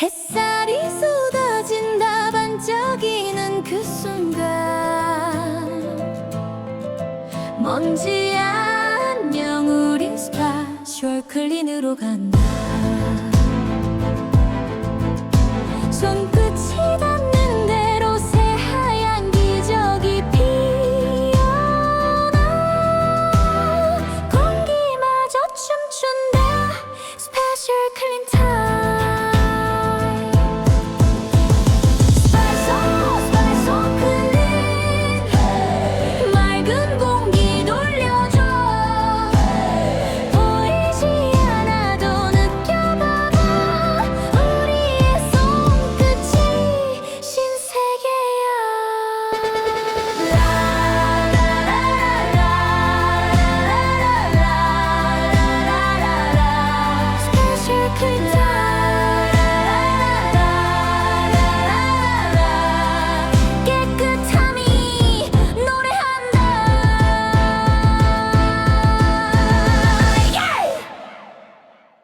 햇살이 쏟아진다 반짝이는 그 순간. 먼지 안녕 우린 스파셜 클린으로 간다. 손끝이 닿는 대로 새하얀 기적이 피어나. 공기마저 춤춘다. 스페셜 클린 타